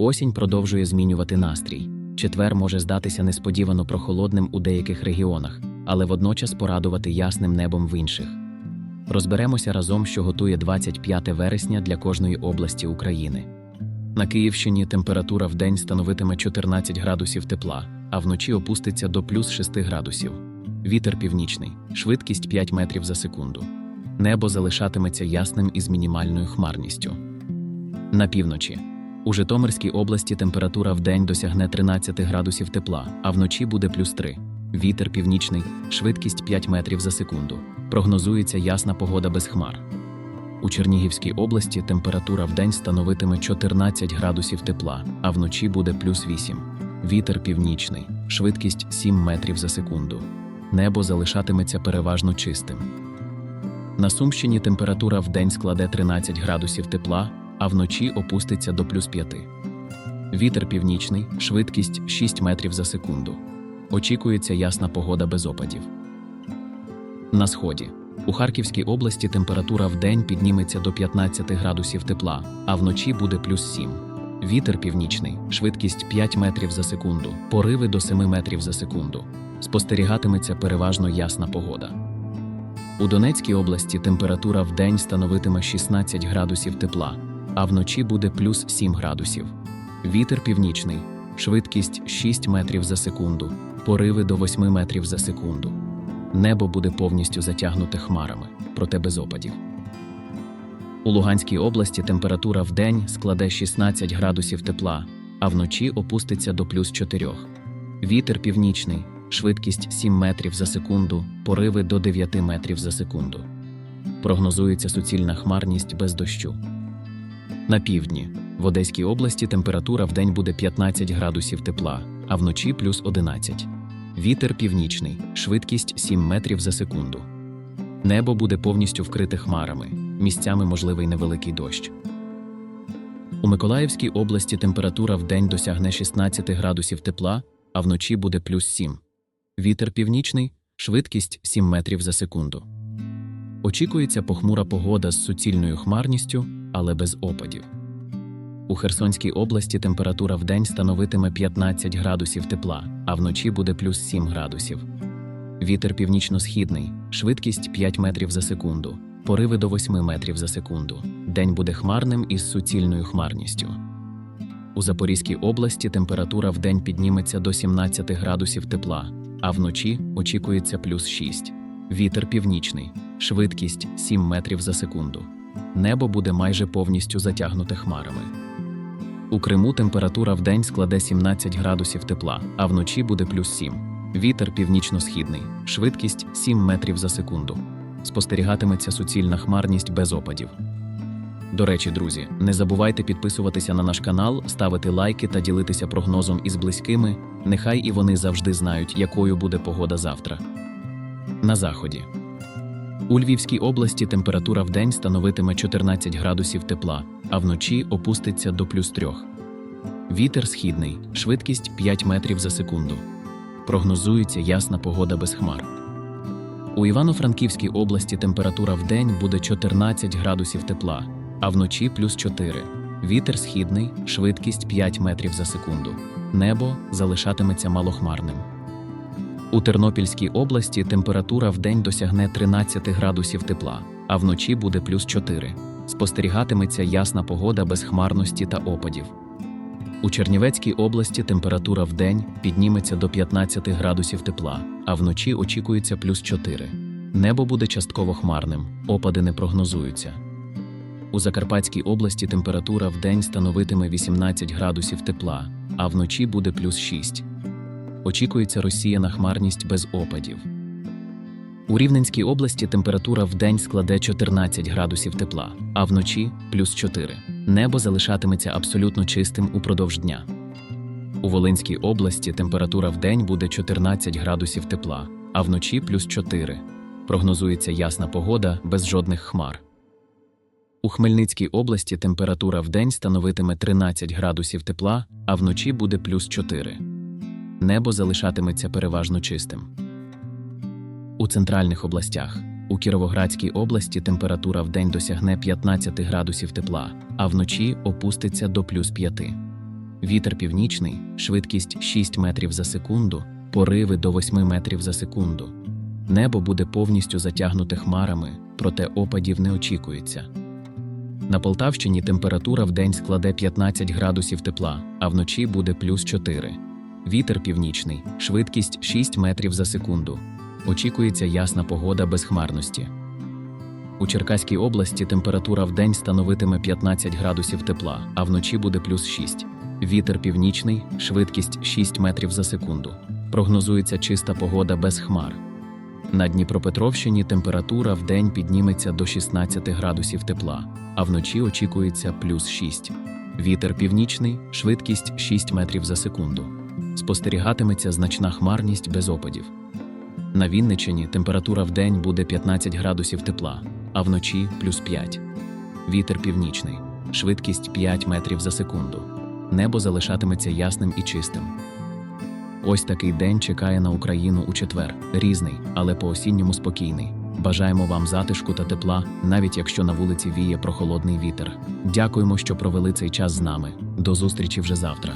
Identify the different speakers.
Speaker 1: Осінь продовжує змінювати настрій. Четвер може здатися несподівано прохолодним у деяких регіонах, але водночас порадувати ясним небом в інших. Розберемося разом, що готує 25 вересня для кожної області України. На Київщині температура в день становитиме 14 градусів тепла, а вночі опуститься до плюс 6 градусів. Вітер північний, швидкість 5 метрів за секунду. Небо залишатиметься ясним із мінімальною хмарністю. На півночі. У Житомирській області температура в день досягне 13 градусів тепла, а вночі буде плюс 3. Вітер північний, швидкість 5 метрів за секунду. Прогнозується ясна погода без хмар. У Чернігівській області температура в день становитиме 14 градусів тепла, а вночі буде плюс 8. Вітер північний, швидкість 7 метрів за секунду. Небо залишатиметься переважно чистим. На Сумщині температура в день складе 13 градусів тепла, а вночі опуститься до плюс 5. Вітер північний, швидкість 6 метрів за секунду. Очікується ясна погода без опадів. На сході. У Харківській області температура в день підніметься до 15 градусів тепла, а вночі буде плюс 7. Вітер північний, швидкість 5 метрів за секунду, пориви до 7 метрів за секунду. Спостерігатиметься переважно ясна погода. У Донецькій області температура в день становитиме 16 градусів тепла, а вночі буде плюс 7 градусів. Вітер північний, швидкість 6 метрів за секунду, пориви до 8 метрів за секунду. Небо буде повністю затягнуте хмарами, проте без опадів. У Луганській області температура в день складе 16 градусів тепла, а вночі опуститься до плюс 4. Вітер північний, швидкість 7 метрів за секунду, пориви до 9 метрів за секунду. Прогнозується суцільна хмарність без дощу. На півдні в Одеській області температура в день буде 15 градусів тепла, а вночі плюс 11. Вітер північний, швидкість 7 метрів за секунду. Небо буде повністю вкрите хмарами, місцями можливий невеликий дощ. У Миколаївській області температура в день досягне 16 градусів тепла, а вночі буде плюс 7. Вітер північний, швидкість 7 метрів за секунду. Очікується похмура погода з суцільною хмарністю, але без опадів. У Херсонській області температура в день становитиме 15 градусів тепла, а вночі буде плюс 7 градусів. Вітер північно-східний, швидкість 5 метрів за секунду, пориви до 8 метрів за секунду. День буде хмарним із суцільною хмарністю. У Запорізькій області температура в день підніметься до 17 градусів тепла, а вночі очікується плюс 6. Вітер північний, швидкість 7 метрів за секунду. Небо буде майже повністю затягнуте хмарами. У Криму температура в день складе 17 градусів тепла, а вночі буде плюс 7. Вітер північно-східний, швидкість 7 метрів за секунду. Спостерігатиметься суцільна хмарність без опадів. До речі, друзі, не забувайте підписуватися на наш канал, ставити лайки та ділитися прогнозом із близькими. Нехай і вони завжди знають, якою буде погода завтра. На заході. У Львівській області температура в день становитиме 14 градусів тепла, а вночі опуститься до плюс 3. Вітер східний, швидкість 5 метрів за секунду. Прогнозується ясна погода без хмар. У Івано-Франківській області температура в день буде 14 градусів тепла, а вночі плюс 4. Вітер східний, швидкість 5 метрів за секунду. Небо залишатиметься малохмарним. У Тернопільській області температура в день досягне 13 градусів тепла, а вночі буде плюс 4. Спостерігатиметься ясна погода без хмарності та опадів. У Чернівецькій області температура в день підніметься до 15 градусів тепла, а вночі очікується плюс 4. Небо буде частково хмарним, опади не прогнозуються. У Закарпатській області температура в день становитиме 18 градусів тепла, а вночі буде плюс 6. Очікується розсіяна хмарність без опадів. У Рівненській області температура в день складе 14 градусів тепла, а вночі плюс 4. Небо залишатиметься абсолютно чистим упродовж дня. У Волинській області температура в день буде 14 градусів тепла, а вночі плюс 4. Прогнозується ясна погода без жодних хмар. У Хмельницькій області температура в день становитиме 13 градусів тепла, а вночі буде плюс 4. Небо залишатиметься переважно чистим. У центральних областях у Кіровоградській області температура в день досягне 15 градусів тепла, а вночі опуститься до плюс 5. Вітер північний, швидкість 6 метрів за секунду, пориви до 8 метрів за секунду. Небо буде повністю затягнуте хмарами, проте опадів не очікується. На Полтавщині температура в день складе 15 градусів тепла, а вночі буде плюс 4. Вітер північний, швидкість 6 метрів за секунду. Очікується ясна погода без хмарності. У Черкаській області температура в день становитиме 15 градусів тепла, а вночі буде плюс 6. Вітер північний, швидкість 6 метрів за секунду. Прогнозується чиста погода без хмар. На Дніпропетровщині температура в день підніметься до 16 градусів тепла, а вночі очікується плюс 6. Вітер північний, швидкість 6 метрів за секунду. Спостерігатиметься значна хмарність без опадів. На Вінниччині температура в день буде 15 градусів тепла, а вночі плюс 5. Вітер північний, швидкість 5 метрів за секунду. Небо залишатиметься ясним і чистим. Ось такий день чекає на Україну у четвер. Різний, але по-осінньому спокійний. Бажаємо вам затишку та тепла, навіть якщо на вулиці віє прохолодний вітер. Дякуємо, що провели цей час з нами. До зустрічі вже завтра.